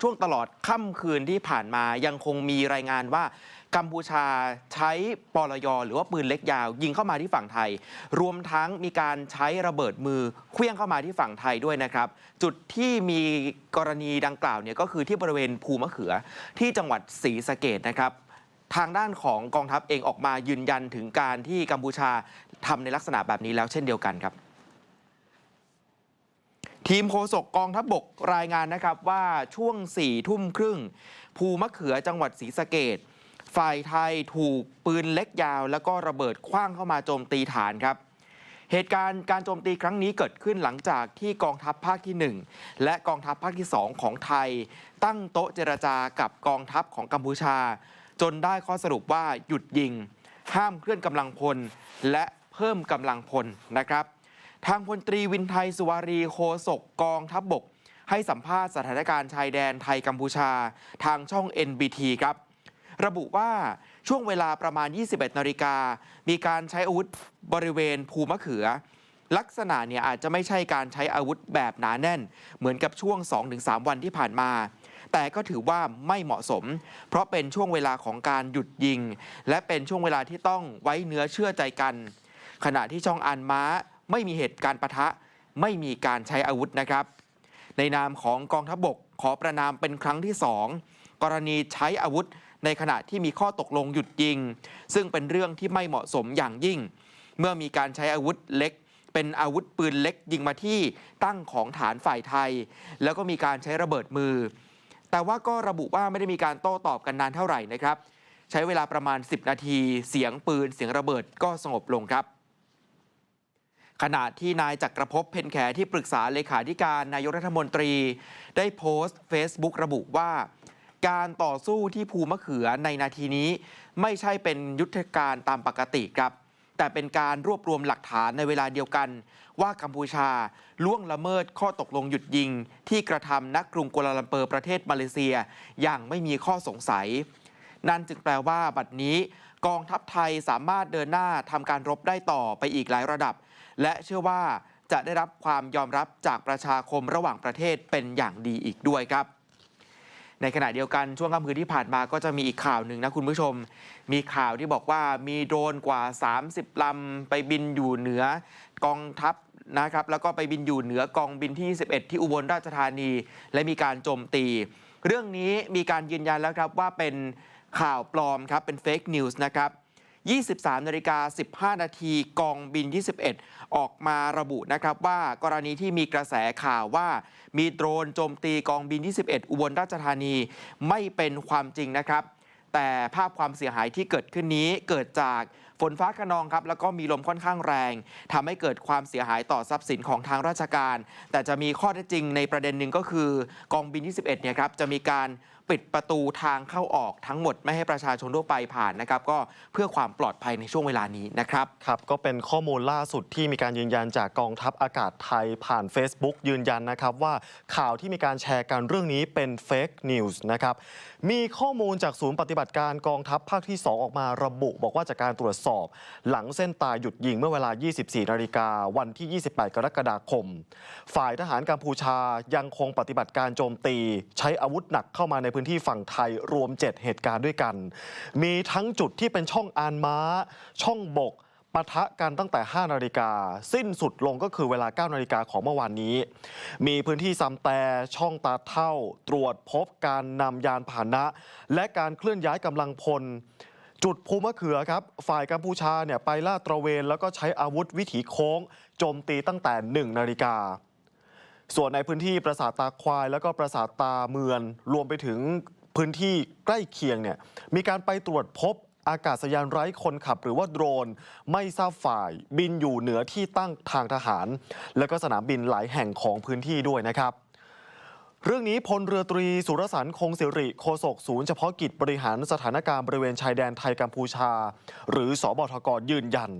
ช่วงตลอดค่ำคืนที่ผ่านมายังคงมีรายงานว่า กัมพูชาใช้ปลยหรือว่าปืนเล็กยาว ยิงเข้ามาที่ฝั่งไทย รวมทั้งมีการใช้ระเบิดมือเคลื่องเข้ามาที่ฝั่งไทยด้วยนะครับ จุดที่มีกรณีดังกล่าวเนี่ยก็คือที่บริเวณภูมะเขือที่จังหวัดศรีสะเกดนะครับทางด้านของกองทัพเองออกมายืนยันถึงการที่กัมพูชาทำในลักษณะแบบนี้แล้วเช่นเดียวกันครับ ทีมโฆษกกองทัพบบกรายงานนะครับว่าช่วง4ี่ทุ่มครึ่ง ภูมะเขือจังหวัดศรีสะเกดฝ่ายไทยถูกปืนเล็กยาว แล้วก็ระเบิดคว้างเข้ามาโจมตีฐานครับ เหตุการณ์การโจมตีครั้งนี้เกิดขึ้นหลังจากที่กองทัพภาคที่ 1 และกองทัพภาคที่ 2 ของไทย ตั้งโต๊ะเจรจากับกองทัพของกัมพูชา จนได้ข้อสรุปว่าหยุดยิง ห้ามเคลื่อนกำลังพล และเพิ่มกำลังพลนะครับ ทางพลตรีวินไทยสุวารีโคศกกองทัพบบก ให้สัมภาษณ์สถานการณ์ชายแดนไทยกัมพูชา ทางช่อง NBT ครับ ระบุว่าช่วงเวลาประมาณ 21 นาฬิกา มีการใช้อาวุธบริเวณภูมะเขือ ลักษณะเนี่ยอาจจะไม่ใช่การใช้อาวุธแบบหนาแน่น เหมือนกับช่วง 2-3 วันที่ผ่านมา แต่ก็ถือว่าไม่เหมาะสม เพราะเป็นช่วงเวลาของการหยุดยิง และเป็นช่วงเวลาที่ต้องไว้เนื้อเชื่อใจกัน ขณะที่ช่องอันม้า ไม่มีเหตุการณ์ปะทะ ไม่มีการใช้อาวุธนะครับ ในนามของกองทัพบบกขอประนามเป็นครั้งที่ 2 กรณีใช้อาวุธ ในขณะที่มีข้อตกลงหยุดยิง ซึ่งเป็นเรื่องที่ไม่เหมาะสมอย่างยิ่ง เมื่อมีการใช้อาวุธเล็ก เป็นอาวุธปืนเล็กยิงมาที่ตั้งของฐานฝ่ายไทย แล้วก็มีการใช้ระเบิดมือ แต่ว่าก็ระบุว่าไม่ได้มีการโต้ตอบกันนานเท่าไหร่นะครับ ใช้เวลาประมาณ 10 นาที เสียงปืนเสียงระเบิดก็สงบลงครับ ขณะที่นายจักรภพเพนแขที่ปรึกษาเลขาธิการนายกรัฐมนตรี ได้โพสต์ Facebook ระบุว่า การต่อสู้ที่ภูมะเขือในนาทีนี้ ไม่ใช่เป็นยุทธการตามปกติครับ แต่เป็นการรวบรวมหลักฐานในเวลาเดียวกัน ว่ากัมพูชาล่วงละเมิดข้อตกลงหยุดยิง ที่กระทำนักกรุงกัวลาลัมเปอร์ประเทศมาเลเซีย อย่างไม่มีข้อสงสัย นั่นจึงแปลว่าบัดนี้ กองทัพไทยสามารถเดินหน้าทำการรบได้ต่อไปอีกหลายระดับ และเชื่อว่าจะได้รับความยอมรับจากประชาคมระหว่างประเทศเป็นอย่างดีอีกด้วยครับ ในขณะเดียวกันช่วงค่ำคืนที่ผ่านมาก็จะมีอีกข่าวหนึ่งนะคุณผู้ชม มีข่าวที่บอกว่ามีโดรนกว่า 30 ลำไปบินอยู่เหนือกองทัพนะครับ แล้วก็ไปบินอยู่เหนือกองบินที่11ที่อุบลราชธานี และมีการโจมตี เรื่องนี้มีการยืนยันแล้วครับว่าเป็นข่าวปลอมครับเป็นเฟกนิวส์นะครับ 23นาฬิกา15 นาทีกองบิน 21 ออกมาระบุนะครับว่ากรณีที่มีกระแสข่าวว่า มีโดรนโจมตีกองบิน 21 อุบลราชธานีไม่เป็นความจริงนะครับ แต่ภาพความเสียหายที่เกิดขึ้นนี้เกิดจากฝนฟ้าขนองครับ แล้วก็มีลมค่อนข้างแรงทำให้เกิดความเสียหายต่อทรัพย์สินของทางราชการ แต่จะมีข้อเท็จจริงในประเด็นหนึ่งก็คือ กองบิน 21 เนี่ยครับจะมีการ ปิดประตูทางเข้าออกทั้งหมดไม่ให้ประชาชนทั่วไปผ่านนะครับก็เพื่อความปลอดภัยในช่วงเวลานี้นะครับครับ ก็เป็นข้อมูลล่าสุดที่มีการยืนยันจากกองทัพอากาศไทยผ่าน Facebook ยืนยันนะครับว่าข่าวที่มีการแชร์กันเรื่องนี้เป็นเฟกนิวส์นะครับมีข้อมูลจากศูนย์ปฏิบัติการกองทัพภาคที่ 2 ออกมาระบุ บอกว่าจากการตรวจสอบ หลังเส้นตายหยุดยิงเมื่อเวลา 24 นาฬิกาวันที่ 28 กรกฎาคม ฝ่ายทหารกัมพูชายังคงปฏิบัติการโจมตี ใช้อาวุธหนักเข้ามาในพื้นที่ฝั่งไทยรวม 7 เหตุการณ์ด้วยกัน มีทั้งจุดที่เป็นช่องอานม้า ช่องบกปะทะกันตั้งแต่ 5 นาฬิกา สิ้นสุดลงก็คือเวลา 9 นาฬิกาของเมื่อวานนี้ มีพื้นที่ซัมแต่ช่องตาเท่า ตรวจพบการนำยานพาหนะ และการเคลื่อนย้ายกำลังพล จุดภูมะเขือครับ ฝ่ายกัมพูชาเนี่ยไปลาดตระเวน แล้วก็ใช้อาวุธวิถีโค้งโจมตีตั้งแต่ 1 นาฬิกา ส่วนในพื้นที่ปราสาทตาควาย แล้วก็ปราสาทตาเมือน รวมไปถึงพื้นที่ใกล้เคียงเนี่ยมีการไปตรวจพบอากาศยานไร้คนขับหรือว่าโดรน ไม่ทราบฝ่ายบินอยู่เหนือที่ตั้งทางทหาร แล้วก็สนามบินหลายแห่งของพื้นที่ด้วยนะครับ เรื่องนี้พลเรือตรีสุรสันต์คงสิริโฆษกศูนย์เฉพาะกิจบริหารสถานการณ์บริเวณชายแดนไทยกัมพูชา หรือสอบทกยืนยัน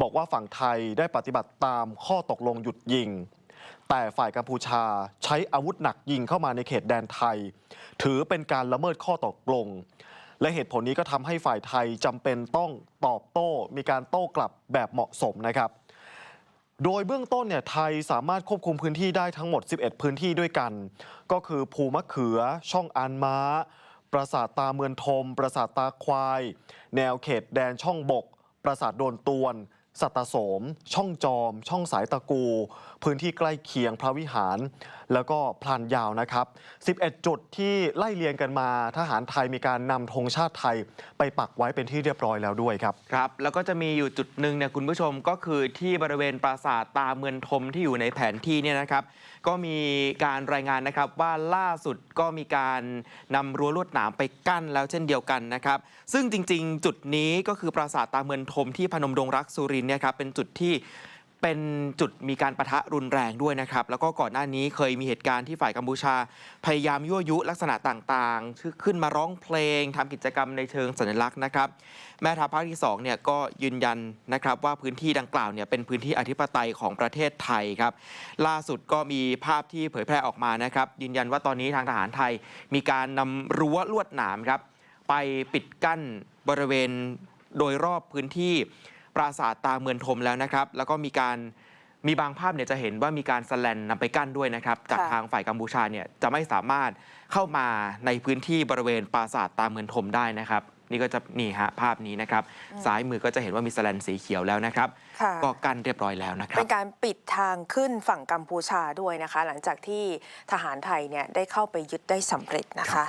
บอกว่าฝั่งไทยได้ปฏิบัติตามข้อตกลงหยุดยิง แต่ฝ่ายกัมพูชาใช้อาวุธหนักยิงเข้ามาในเขตแดนไทย ถือเป็นการละเมิดข้อตกลง และเหตุผลนี้ก็ทำให้ฝ่ายไทยจำเป็นต้องตอบโต้ มีการโต้กลับแบบเหมาะสมนะครับโดยเบื้องต้นเนี่ยไทยสามารถควบคุมพื้นที่ได้ทั้งหมด 11 พื้นที่ด้วยกัน ก็คือภูมะเขือ ช่องอานม้า ปราสาทตาเมือนทม ปราสาทตาควาย แนวเขตแดนช่องบก ปราสาทโดนตวน สัตโสม ช่องจอม ช่องสายตะกู พื้นที่ใกล้เคียงพระวิหาร แล้วก็พลานยาวนะครับ 11 จุดที่ไล่เลียงกันมาทหารไทยมีการนำธงชาติไทยไปปักไว้เป็นที่เรียบร้อยแล้วด้วยครับ ครับ แล้วก็จะมีอยู่จุดหนึ่งเนี่ยคุณผู้ชมก็คือที่บริเวณปราสาทตาเมือนทมที่อยู่ในแผนที่เนี่ยนะครับ ก็มีการรายงานนะครับว่าล่าสุดก็มีการนำรั้วลวดหนามไปกั้นแล้วเช่นเดียวกันนะครับ ซึ่งจริง ๆ จุดนี้ก็คือปราสาทตาเมือนทมที่พนมดงรักสุรินเนี่ยครับเป็นจุดที่เป็นจุดมีการประทะรุนแรงด้วยนะครับ แล้วก็ก่อนหน้านี้เคยมีเหตุการณ์ที่ฝ่ายกัมพูชา พยายามยั่วยุลักษณะต่างๆขึ้นมาร้องเพลงทำกิจกรรมในเชิงสัญลักษณ์นะครับ แม่ทัพภาคที่2เนี่ยก็ยืนยันนะครับว่าพื้นที่ดังกล่าวเนี่ยเป็นพื้นที่อธิปไตยของประเทศไทยครับ ล่าสุดก็มีภาพที่เผยแพร่ออกมานะครับ ยืนยันว่าตอนนี้ทางทหารไทย มีการนำรั้วลวดหนามครับไปปิดกั้นบริเวณโดยรอบพื้นที่ ปราสาทตาเมือนทมแล้วนะครับ แล้วก็มีการมีบางภาพเนี่ยจะเห็นว่ามีการสแลนนำไปกั้นด้วยนะครับ จากค่ะทางฝ่ายกัมพูชาเนี่ยจะไม่สามารถเข้ามาในพื้นที่บริเวณปราสาทตาเมือนทมได้นะครับ นี่ก็จะนี่ฮะภาพนี้นะครับซ้ายมือก็จะเห็นว่ามีสแลนสีเขียวแล้วนะครับค่ะก็กั้นเรียบร้อยแล้วนะครัเป็บนการปิดทางขึ้นฝั่งกัมพูชาด้วยนะคะ หลังจากที่ทหารไทยเนี่ยได้เข้าไปยึดได้สำเร็จนะคะ